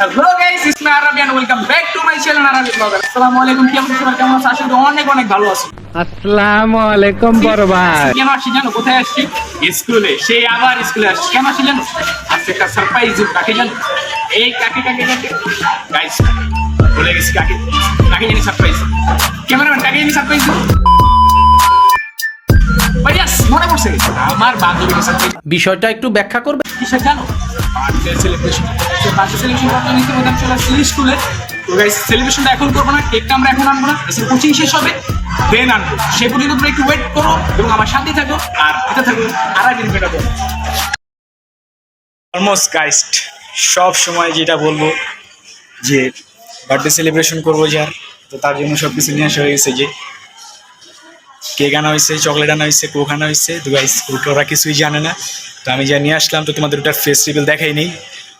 Hello guys it's me Arabian welcome back to my channel Arabic blogger আসসালামু আলাইকুম কি অবস্থা সবার কেমন আছেন আশা করি অনেক অনেক ভালো আছি। আসসালামু আলাইকুম বড় ভাই। কেন আসছি জানো? কোথায় আসছি? স্কুলে সেই আবার স্কুলে আসছি। কেন আসছি জানো? আজকে একটা সারপ্রাইজ কাকে জানো? এই কাকে কাকে কাকে? গাইস বলে গেছি কাকে। কাকে জানি সারপ্রাইজ ক্যামেরাম্যান কাকে জানি সারপ্রাইজ ভাইয়াস মনে পড়ছে? আমার বান্ধবীকে সারপ্রাইজ বিষয়টা একটু ব্যাখ্যা করবে? কিসের জানো? বার্থডে সেলিব্রেশন সেলিব্রেশন করতে নিতে মধ্যে চলে গাইস সেলিব্রেশনটা এখন করব না কেকটা আমরা এখন আনব না। কোচিং শেষ হবে দেন আনব। সে পর্যন্ত তোমরা একটু ওয়েট করো এবং আমার সাথে থাকো, আর হাতে থাকো, আর একদিন অলমোস্ট গাইস্ট সব সময় যেটা বলব যে বার্থডে সেলিব্রেশন করব যার তো তার জন্য সব কিছু নিয়ে আসা হয়ে গেছে যে কেক আনা হয়েছে চকলেট আনা হয়েছে কোক আনা হয়েছে। তো গাইস ওরা কিছুই জানে না। তো আমি যা নিয়ে আসলাম, তো তোমাদের ওটার ফেস্টিভ্যাল দেখাই নেই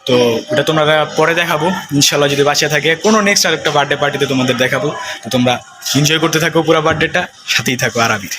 তো ওটা তোমরা পরে দেখাবো, ইনশাল্লাহ যদি বাঁচিয়ে থাকে। কোনো নেক্সট আর একটা বার্থডে পার্টিতে তোমাদের দেখাবো। তো তোমরা এনজয় করতে থাকো পুরো বার্থডেটা সাথেই থাকো আরাবির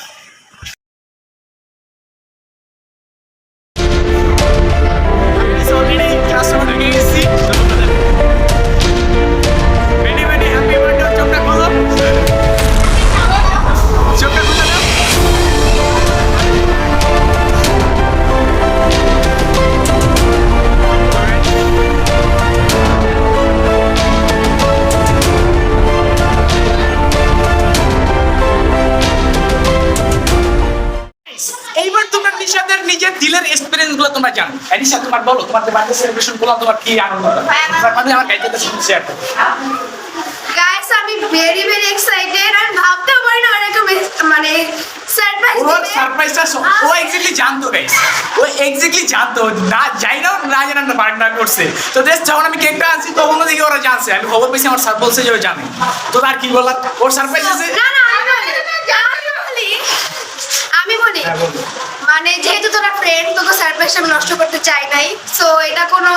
তোমরা জানো এই তোমার বলো তোমার বার্থডে সেলিব্রেশন করলাম তোমার কি আনন্দ? তোমার মানে আমার গাইতে শেয়ার করো গাইস আমি ভেরি ভেরি এক্সাইটেড ভাবতেও পারি না এরকম মানে সারপ্রাইজ ওর সারপ্রাইজটা ও এক্স্যাক্টলি জানতো গাইস ও এক্স্যাক্টলি জানতো। না যাই না না জানা না বার্থডে করছে। তো যখন আমি কেকটা আনছি তখন দেখি ওরা জানছে। আমি খবর পেয়েছি আমার স্যার বলছে যে ও জানে। তো তার কি বললাম? ওর সারপ্রাইজ আছে? না না আমি আমি বলি। আমি বলি। মানে যেহেতু তোরা ফ্রেন্ড তো তো সারপ্রাইজটা আমি নষ্ট করতে চাই নাই। সো এটা কোনো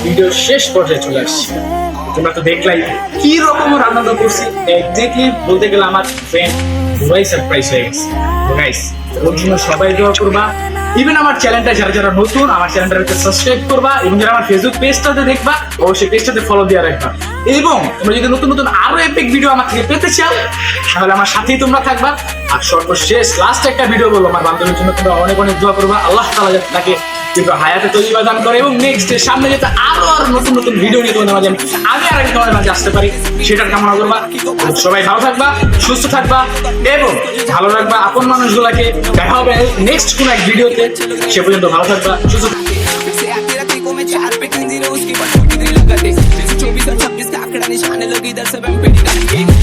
অলমোস্ট ভিডিও শেষ পর্যায়ে চলে আসছি। তোমরা তো দেখলাই কি রকমের আনন্দ করছি। এক্স্যাক্টলি বলতে গেলে আমার ফ্রেন্ড পুরাই সারপ্রাইজ হয়ে গেছে। গাইস ওর জন্য সবাই দোয়া করবা। ইভেন আমার চ্যানেলটা যারা যারা নতুন, আমার চ্যানেলটাকে সাবস্ক্রাইব করবা এবং যারা আমার ফেসবুক পেজটাতে দেখবা, অবশ্যই পেজটাতে ফলো দিয়ে রাখবা। এবং তোমরা যদি নতুন নতুন আরও এপিক ভিডিও আমার থেকে পেতে চাও, তাহলে আমার সাথেই তোমরা থাকবা। আর সর্বশেষ লাস্ট একটা ভিডিও বলব, আমার বান্ধবীর জন্য তোমরা অনেক অনেক দোয়া করবা। আল্লাহ যাতে তাকে কিন্তু হায়াতে তৈরি দান করে এবং নেক্সট সামনে যাতে আরো আরো নতুন নতুন ভিডিও নিয়ে তোমাদের মাঝে আমি আমি আর আগে তোমাদের মাঝে আসতে পারি সেটার কামনা করবা সবাই ভালো থাকবা সুস্থ থাকবা এবং ভালো রাখবা আপন মানুষগুলাকে দেখা হবে নেক্সট কোন এক ভিডিওতে সে পর্যন্ত ভালো থাকবা সুস্থ থাকবা। से आते राती को मैं चार पे तीन जीरो उसकी बट कितनी लगते चौबीस और छब्बीस का आंकड़ा निशान लगी दस पे